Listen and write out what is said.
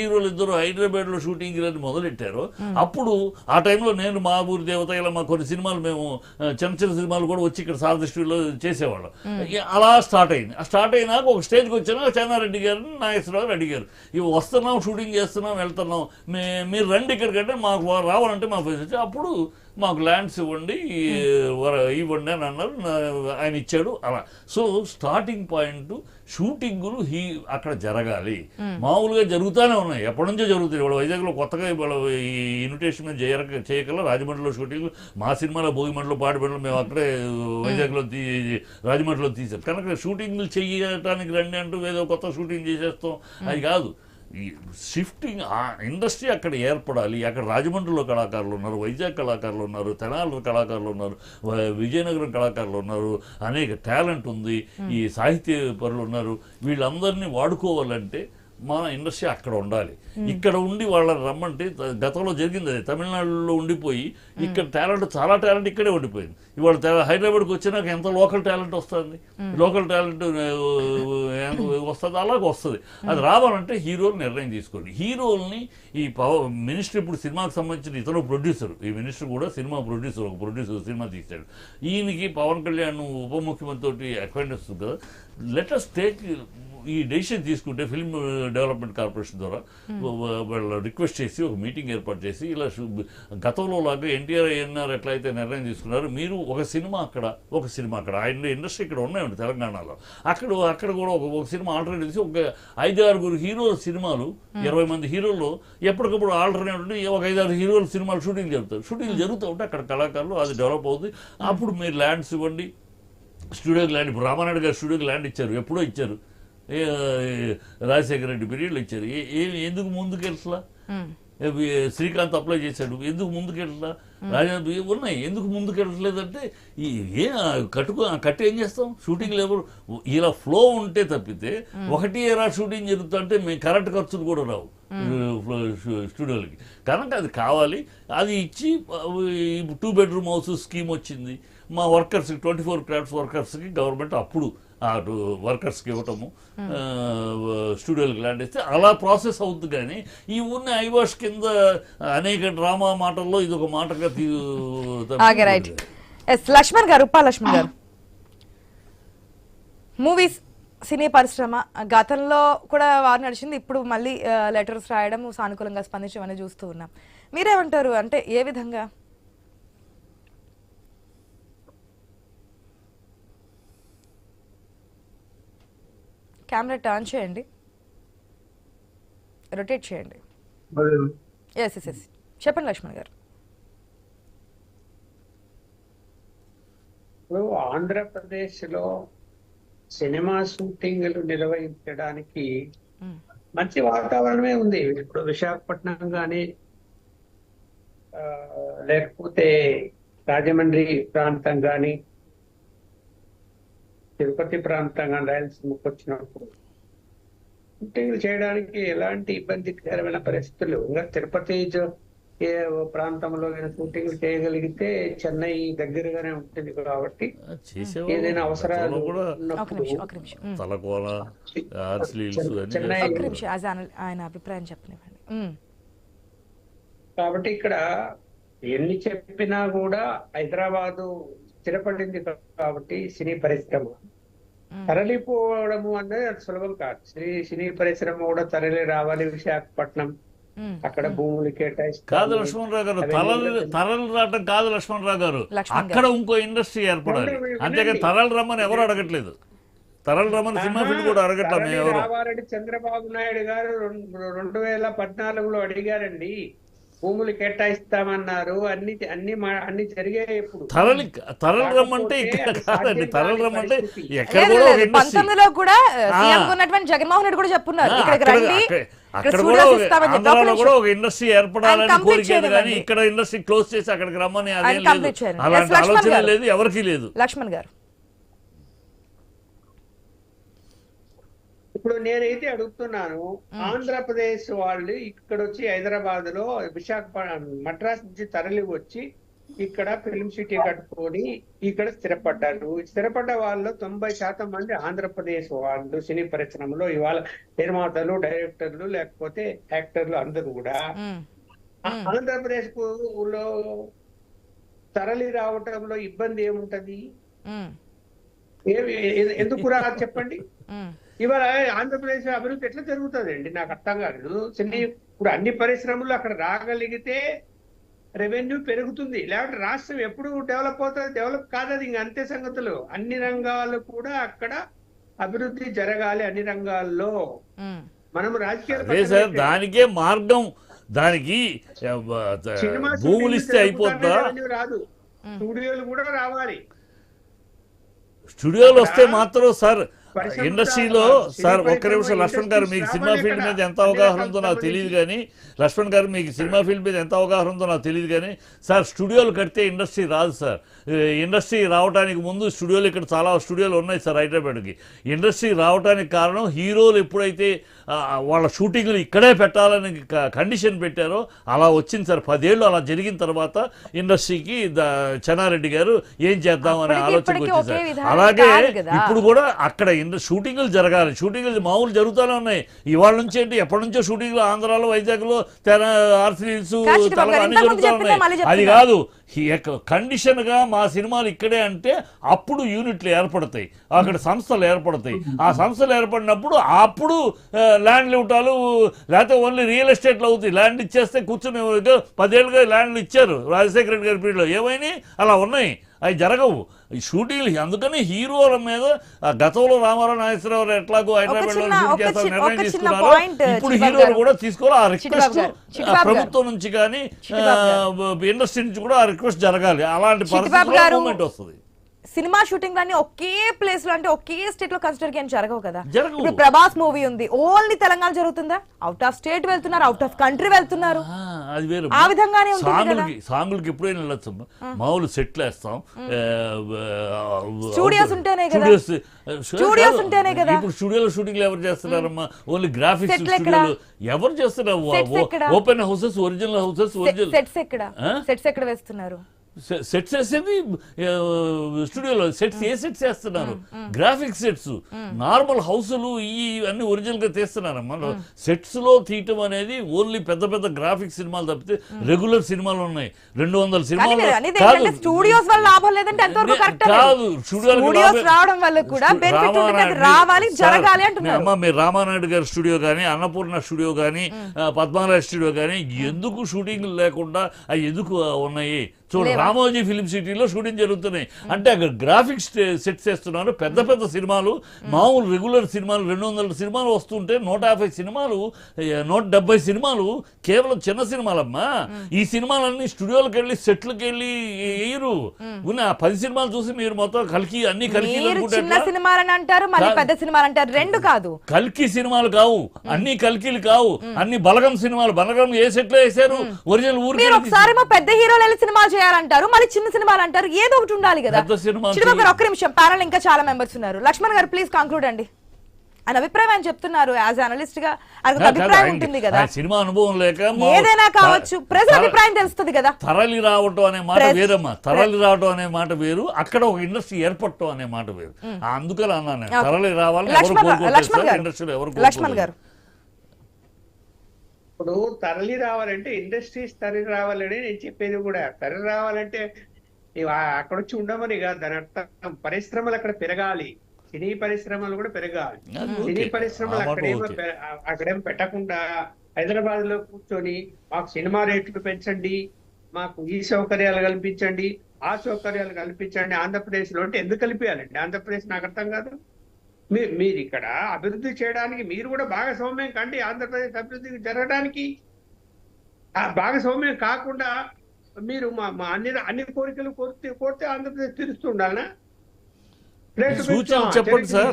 హీరోలు ఇద్దరు హైదరాబాద్లో షూటింగ్ అని మొదలెట్టారు. అప్పుడు ఆ టైంలో నేను మా ఊరి దేవత ఇలా మా కొన్ని సినిమాలు మేము చిన్న చిన్న సినిమాలు కూడా వచ్చి ఇక్కడ సారదృష్టిలో చేసేవాళ్ళం. ఇక అలా స్టార్ట్ అయింది. ఆ స్టార్ట్ అయినాక ఒక స్టేజ్కి వచ్చినాక చెన్నారెడ్డి గారిని నాగేశ్వరరావు అడిగారు. ఇవి వస్తున్నాం షూటింగ్ చేస్తున్నాం వెళ్తున్నాం. మే మీరు రండి ఇక్కడికంటే మాకు రావాలంటే మా ఫెసిలిటీ అప్పుడు మాకు ల్యాండ్స్ ఇవ్వండి వర- ఇవ్వండి అని అన్నారు. ఆయన ఇచ్చాడు అలా. సో స్టార్టింగ్ పాయింట్ షూటింగులు హీ అక్కడ జరగాలి. మామూలుగా జరుగుతూనే ఉన్నాయి. ఎప్పటి నుంచో జరుగుతాయి ఇవాళ వైజాగ్లో కొత్తగా ఇవాళ ఈ ఇన్విటేషన్ చేయక చేయగల రాజమండ్రిలో షూటింగ్ మా సినిమాలో భోగిమంటలో పాడిమంటలో మేము అక్కడే వైజాగ్లో తీ రాజమండ్రిలో తీసాం. కనుక షూటింగ్లు చేయటానికి రండి అంటూ ఏదో కొత్త షూటింగ్ చేసేస్తాం. అది కాదు. ఈ షిఫ్టింగ్ ఆ ఇండస్ట్రీ అక్కడ ఏర్పడాలి. అక్కడ రాజమండ్రిలో కళాకారులు ఉన్నారు వైజాగ్ కళాకారులు ఉన్నారు తెనాలి కళాకారులు ఉన్నారు విజయనగరం కళాకారులు ఉన్నారు అనేక టాలెంట్ ఉంది. ఈ సాహిత్య పరులు ఉన్నారు. వీళ్ళందరినీ వాడుకోవాలంటే మన ఇండస్ట్రీ అక్కడ ఉండాలి. ఇక్కడ ఉండి వాళ్ళని రమ్మంటే గతంలో జరిగింది అది. తమిళనాడులో ఉండిపోయి ఇక్కడ టాలెంట్ చాలా టాలెంట్ ఇక్కడే ఉండిపోయింది. ఇవాళ హైదరాబాద్కి వచ్చినాక ఎంత లోకల్ టాలెంట్ వస్తుంది? లోకల్ టాలెంట్ వస్తుంది? అలాగే వస్తుంది. అది రావాలంటే హీరోలు నిర్ణయం తీసుకోండి. హీరోల్ని ఈ మినిస్టర్ ఇప్పుడు సినిమాకి సంబంధించిన ఇతను ప్రొడ్యూసర్. ఈ మినిస్టర్ కూడా సినిమా ప్రొడ్యూసర్ ఒక ప్రొడ్యూసర్ సినిమా తీశాడు. ఈయనకి పవన్ కళ్యాణ్ ఉప ముఖ్యమంత్రి తోటి అక్వైంటెన్స్ కదా. లెటస్ టేక్ ఈ డెసిషన్ తీసుకుంటే ఫిల్మ్ డెవలప్మెంట్ కార్పొరేషన్ ద్వారా వాళ్ళు రిక్వెస్ట్ చేసి ఒక మీటింగ్ ఏర్పాటు చేసి ఇలా గతంలో లాగా ఎన్టీఆర్ ఏఎన్ఆర్ ఎట్లయితే నిర్ణయం తీసుకున్నారు మీరు ఒక సినిమా అక్కడ ఒక సినిమా అక్కడ ఆయన ఇండస్ట్రీ ఇక్కడ ఉన్నాయండి తెలంగాణలో. అక్కడ అక్కడ కూడా ఒక సినిమా ఆల్టర్నేట్ చేసి ఒక ఐదు ఆరుగురు హీరోల సినిమాలు ఇరవై మంది హీరోలు ఎప్పటికప్పుడు ఆల్టర్నేట్ ఉండి ఒక ఐదు ఆరు హీరోల సినిమాలు షూటింగ్ జరుగుతారు షూటింగ్ జరుగుతూ ఉంటే అక్కడ కళాకారులు అది డెవలప్ అవుతుంది అప్పుడు మీరు ల్యాండ్స్ ఇవ్వండి. స్టూడియోకి ల్యాండ్ ఇప్పుడు రామానాయుడు గారు స్టూడియోకి ల్యాండ్ ఇచ్చారు ఎప్పుడో ఇచ్చారు. రాజశేఖర రెడ్డి పీరియడ్లో ఇచ్చారు. ఎందుకు ముందుకెళ్ళట్లా? ఏ, ఏ, శ్రీకాంత్ అప్లై చేశాడు. ఎందుకు ముందుకెళ్ళట్లా? రాజా ఇవి ఉన్నాయి. ఎందుకు ముందుకెళ్ళట్లేదంటే ఈ ఏ కట్టుకో కట్టి ఏం చేస్తాం? షూటింగ్ ఎవరు ఇలా ఫ్లో ఉంటే తప్పితే ఒకటి ఎరా షూటింగ్ జరుగుతుంటే మేము కరెంట్ ఖర్చులు కూడా రావు. స్టూడియోలకి. కనుక అది కావాలి. అది ఇచ్చి టూ బెడ్రూమ్ హౌస్ స్కీమ్ వచ్చింది. మా వర్కర్స్కి ట్వంటీ ఫోర్ క్రాఫ్ట్స్ వర్కర్స్కి గవర్నమెంట్ అప్పుడు ఆ వర్కర్స్కి ఇవ్వటము స్టూడియోలకు ల్యాండ్ ఇస్తే అలా ప్రాసెస్ అవుతుంది కానీ ఈ ఉన్న ఐవాష్ కింద అనేక డ్రామా మాటల్లో ఇది ఒక మాటగా లక్ష్మణ్ గారు లక్ష్మణ్ గారు. మూవీస్ సినీ పరిశ్రమ గతంలో కూడా వారు నడిచింది ఇప్పుడు మళ్ళీ లెటర్స్ రాయడం సానుకూలంగా స్పందించడం అనేది చూస్తూ ఉన్నాం. మీరేమంటారు? అంటే ఏ విధంగా? కెమెరా టర్న్ చేయండి. రొటేట్ చేయండి. ఎస్ ఎస్ ఎస్ చెప్పండి లక్ష్మణ్ గారు. ఇప్పుడు ఆంధ్రప్రదేశ్లో సినిమా షూటింగ్లు నిర్వహించడానికి మ్మ్. మంచి వాతావరణమే ఉంది. ఇప్పుడు విశాఖపట్నం కానీ లేకపోతే రాజమండ్రి ప్రాంతం కానీ తిరుపతి ప్రాంతం కానీ రాయలసీమకు వచ్చినప్పుడు షూటింగ్లు చేయడానికి ఎలాంటి ఇబ్బందికరమైన పరిస్థితులు ఇంకా తిరుపతి జో- ఏ ప్రాంతంలో షూటింగ్ చేయగలిగితే చెన్నై దగ్గరగానే ఉంటుంది కాబట్టి ఏదైనా అవసరాలు ఆయన అభిప్రాయం చెప్పనివ్వండి. మ్మ్. కాబట్టి ఇక్కడ ఎన్ని చెప్పినా కూడా హైదరాబాదు స్థిరపడింది కాబట్టి సినీ పరిశ్రమ. తరలిపోవడము అనేది అది సులభం కాదు. సినీ సినీ పరిశ్రమ కూడా తరలి రావాలి విశాఖపట్నం. అక్కడ భూములు కేటాయిస్తారు కాదు లక్ష్మణరావు గారు తరలి తరలి రావటం కాదు లక్ష్మణరావు గారు. అక్కడ ఇంకో ఇండస్ట్రీ ఏర్పడాలి. అంతేగా తరలి రమ్మని ఎవరు అడగట్లేదు. తరలి రమ్మని సినిమా ఫీల్డ్ కూడా అడగట్లా తరలి మేము ఎవరు. రావాలని చంద్రబాబు నాయుడు గారు రెండు- రెండు వేల పద్నాలుగులో అడిగారండి. భూములు కేటాయిస్తామన్నారు అన్ని అన్ని అన్ని జరిగాయి ఇప్పుడు తరలి తరలి రమ్మంటే ఇక్కడ కాదండి తరలి రమ్మంటే. ఎక్కడ పంతొమ్మిదిలో కూడా ఉన్నటువంటి జగన్మోహన్ రెడ్డి కూడా చెప్పున్నారు అక్కడ- కూడా. ఆంధ్రాలో కూడా. ఒక ఇండస్ట్రీ ఏర్పడాలని ఆయన complete కోరిక కానీ. ఇక్కడ ఇండస్ట్రీ క్లోజ్ చేసి అక్కడికి రమ్మని అదేం లేదు. అలాంటి ఆలోచన. లేదు ఎవరికీ లేదు లక్ష్మణ్ గారు ఇప్పుడు నేనైతే అడుగుతున్నాను ఆంధ్రప్రదేశ్ వాళ్ళు ఇక్కడ వచ్చి హైదరాబాద్లో విశాఖపట్నం మద్రాస్ నుంచి తరలి వచ్చి ఇక్కడ ఫిల్మ్ సిటీ కట్టుకొని ఇక్కడ స్థిరపడ్డారు. స్థిరపడ్డ వాళ్ళు తొంభై శాతం మంది ఆంధ్రప్రదేశ్ వాళ్ళు సినీ పరిశ్రమలో ఇవాళ నిర్మాతలు డైరెక్టర్లు లేకపోతే యాక్టర్లు అందరూ కూడా. ఆంధ్రప్రదేశ్లో తరలి రావటంలో ఇబ్బంది ఏముంటది? ఎందుకు రా చెప్పండి? ఇవాళ ఆంధ్రప్రదేశ్ అభివృద్ధి ఎట్లా జరుగుతుందండి? నాకు అర్థం కాదు ఇప్పుడు అన్ని పరిశ్రమలు అక్కడ రాగలిగితే రెవెన్యూ పెరుగుతుంది. లేకపోతే రాష్ట్రం ఎప్పుడు డెవలప్ అవుతుంది? డెవలప్ కాదది ఇంక అంతే సంగతులు. అన్ని రంగాలు కూడా అక్కడ అభివృద్ధి జరగాలి అన్ని రంగాల్లో. మనం రాజకీయాలు అదే దానికే మార్గం దానికి భూములు ఇస్తే అయిపోద్దా రాదు. స్టూడియోలు కూడా రావాలి. స్టూడియోలు వస్తే మాత్రం సార్ ఇండస్ట్రీలో సార్ ఒక్క నిమిషం లక్ష్మణ్ గారు మీకు సినిమా ఫీల్డ్. మీద ఎంత అవగాహన ఉందో నాకు తెలియదు. కానీ లక్ష్మణ్ గారు మీకు సినిమా ఫీల్డ్ మీద ఎంత అవగాహన ఉందో నాకు తెలియదు కానీ సార్ స్టూడియోలు కడితే ఇండస్ట్రీ రాదు సార్ ఇండస్ట్రీ రావడానికి ముందు స్టూడియోలు ఇక్కడ చాలా స్టూడియోలు ఉన్నాయి సార్ హైదరాబాద్కి ఇండస్ట్రీ రావడానికి కారణం హీరోలు ఎప్పుడైతే వాళ్ళ షూటింగ్లు ఇక్కడే పెట్టాలని కండిషన్ పెట్టారో అలా వచ్చింది సార్ పదేళ్ళు అలా జరిగిన తర్వాత ఇండస్ట్రీకి ద- చెన్నారెడ్డి గారు ఏం చేద్దాం అనే అప్పటికి ఆలోచనకు వచ్చింది సార్ అలాగే. ఇప్పుడు కూడా అక్కడ ఇండ షూటింగ్లు జరగాలి. షూటింగ్లు మామూలు జరుగుతూనే ఉన్నాయి. ఇవాళ నుంచి ఏంటి? ఎప్పటి నుంచో షూటింగ్లు ఆంధ్రాలో వైజాగ్లో తెర గారు, అన్ని జరుగుతూ ఉన్నాయి. అది. కాదు. కండిషన్గా మా సినిమాలు ఇక్కడే అంటే అప్పుడు యూనిట్లు ఏర్పడతాయి. అక్కడ సంస్థలు ఏర్పడతాయి. ఆ సంస్థలు ఏర్పడినప్పుడు అప్పుడు ఆ, ల్యాండ్లు ఇవ్వటాలు లేకపోతే ఓన్లీ రియల్ ఎస్టేట్లు అవుతాయి. ల్యాండ్ ఇచ్చేస్తే కూర్చుని పదేళ్ళుగా ల్యాండ్లు ఇచ్చారు. రాజశేఖర రెడ్డి గారి పీరియడ్లో. ఏమైనాయి? అలా ఉన్నాయి. అవి జరగవు. షూటింగ్లు అందుకని హీరోల మీద గతంలో రామారావు నాగేశ్వరరావు ఎట్లాగో హైదరాబాద్లో షూట్ చేస్తారు నిర్ణయం తీసుకున్నారో ఇప్పుడు హీరోలు. కూడా తీసుకోవాలి ఆ రిక్వెస్ట్. ప్రభుత్వం నుంచి కానీ ఇండస్ట్రీ నుంచి కూడా ఆ రిక్వెస్ట్ జరగాలి అలాంటి గారు, మూమెంట్ వస్తుంది సినిమా షూటింగ్ అన్ని ఒకే ప్లేస్లో అంటే ఒకే స్టేట్లో కన్సిడర్ చేయని జరగవు కదా. ఇప్పుడు ప్రభాస్ మూవీ ఉంది. ఓన్లీ తెలంగాణ జరుగుతుందా? అవుట్ ఆఫ్ స్టేట్ వెళ్తున్నారు అవుట్ ఆఫ్ కంట్రీ వెళ్తున్నారు. అది వేరు. ఆ విధంగానే. సాంగులకి సాంగులకి ఎప్పుడైనా వెళ్ళొచ్చు మామూలు సెట్లు వేస్తాం. Studios ఉంటేనే కదా. కాదు. ఉంటేనే కదా. ఇప్పుడు స్టూడియోలో షూటింగ్లు ఎవరు చేస్తున్నారమ్మా? Only graphics? స్టూడియోలు. ఎవరు చేస్తున్నారు? Open houses original houses original sets ఎక్కడ? సెట్స్ ఎక్కడ వేస్తున్నారు? సెట్స్ వేసేది స్టూడియోలో సెట్స్ ఏ సెట్స్ వేస్తున్నారు గ్రాఫిక్ సెట్స్ నార్మల్ హౌసులు ఈ అన్ని ఒరిజినల్గా తీస్తున్నారమ్మా సెట్స్లో తీయటం అనేది ఓన్లీ పెద్ద పెద్ద గ్రాఫిక్ సినిమాలు తప్పితే రెగ్యులర్ సినిమాలు ఉన్నాయి. రెండు వందల సినిమాలు ఏంటంటే స్టూడియోస్ వల్ల లాభం లేదంటే ఎంతవరకు కరెక్ట్ కాదు. స్టూడియోస్ రావడం వల్ల కూడా స్టూ- బెనిఫిట్ ఉంటుంది అది రామానాయుడు- రావాలి సార్, జరగాలి నే- అంటున్నారు అమ్మ మీరు రామానాయుడు గారి స్టూడియో కానీ అన్నపూర్ణ స్టూడియో కానీ పద్మారాజ్ స్టూడియో కానీ ఎందుకు షూటింగ్ లేకుండా అవి ఎందుకు ఉన్నాయి? చూడు లేవా? రామోజీ ఫిలిం సిటీలో షూటింగ్ జరుగుతున్నాయి. అంటే అక్కడ గ్రాఫిక్స్ సెట్స్ చేస్తున్నారు. పెద్ద పెద్ద సినిమాలు మామూలు రెగ్యులర్ సినిమాలు రెండు వందల సినిమాలు వస్తుంటే నూట యాభై సినిమాలు నూట డెబ్బై సినిమాలు కేవలం చిన్న సినిమాలమ్మా. ఈ సినిమాలన్నీ స్టూడియోలకు వెళ్ళి సెట్లకు వెళ్ళి వేయరు ఉన్న ఆ పది సినిమాలు చూసి మీరు మొత్తం కలికి అన్ని కలికి సినిమాలని అంటారు. పెద్ద సినిమాలు అంటారు రెండు కాదు. కల్కి సినిమాలు కావు. అన్ని కల్కిలు కావు. అన్ని బలగం సినిమాలు. బలగం ఏ సెట్లో వేసారు ఒరిజినల్ ఊరికి ఒకసారి మా పెద్ద హీరోలు సినిమాలు చేయాలంటారు మళ్ళీ చిన్న సినిమాలు అంటారు ఏదో ఒకటి ఉండాలి కదా. చిరుబాబు గారు ఒక్క నిమిషం ప్యానల్ ఇంకా చాలా మెంబర్స్ ఉన్నారు. లక్ష్మణ్ గారు ప్లీజ్ కంక్లూడ్ అండి. ఆయన అభిప్రాయం ఆయన చెప్తున్నారు యాజ్ అనలిస్ట్గా. అభిప్రాయం ఉంటుంది కదా. సినిమా అనుభవం లేక ఏదైనా కావచ్చు ప్రజల అభిప్రాయం తెలుస్తుంది కదా. తరలి రావటం అనే మాట వేరమ్మా. తరలి రావటం అనే మాట వేరు అక్కడ ఒక ఇండస్ట్రీ ఏర్పడటం అనే మాట వేరు. అందుకని అన్నాను నేను. తరలి ఎవరు లక్ష్మణ్ గారు- లక్ష్మణ్ గారు ఇండస్ట్రీలో ఎవరు లక్ష్మణ్ కోరుకోలేదు. గారు ఇప్పుడు తరలి రావాలంటే ఇండస్ట్రీస్ తరలి రావాలని నేను చెప్పేది కూడా. తరలి రావాలంటే అక్కడ వచ్చి ఉండమని కాదు. దాని అర్థం పరిశ్రమలు అక్కడ పెరగాలి. సినీ పరిశ్రమలు కూడా పెరగాలి. సినీ. పరిశ్రమలు అక్కడేమో ఓకే. పె- ఆ- అక్కడేం పెట్టకుండా హైదరాబాద్లో కూర్చొని మాకు సినిమా రేట్లు పెంచండి. మాకు ఈ సౌకర్యాలు కల్పించండి. ఆ సౌకర్యాలు కల్పించండి. ఆంధ్రప్రదేశ్లో అంటే ఎందుకు కలిపేయాలండి? ఆంధ్రప్రదేశ్ నాకు అర్థం కాదు. మీరు ఇక్కడ అభివృద్ధి చేయడానికి మీరు కూడా భాగస్వామ్యం కండి ఆంధ్రప్రదేశ్ అభివృద్ధి జరగడానికి ఆ భాగస్వామ్యం కాకుండా మీరు మా మా అన్ని అన్ని కోరికలు కోరితే కోరితే ఆంధ్రప్రదేశ్ తీరుస్తూ ఉండాలనా రేట్లు సూచనలు పెంచు. చెప్పండి సార్.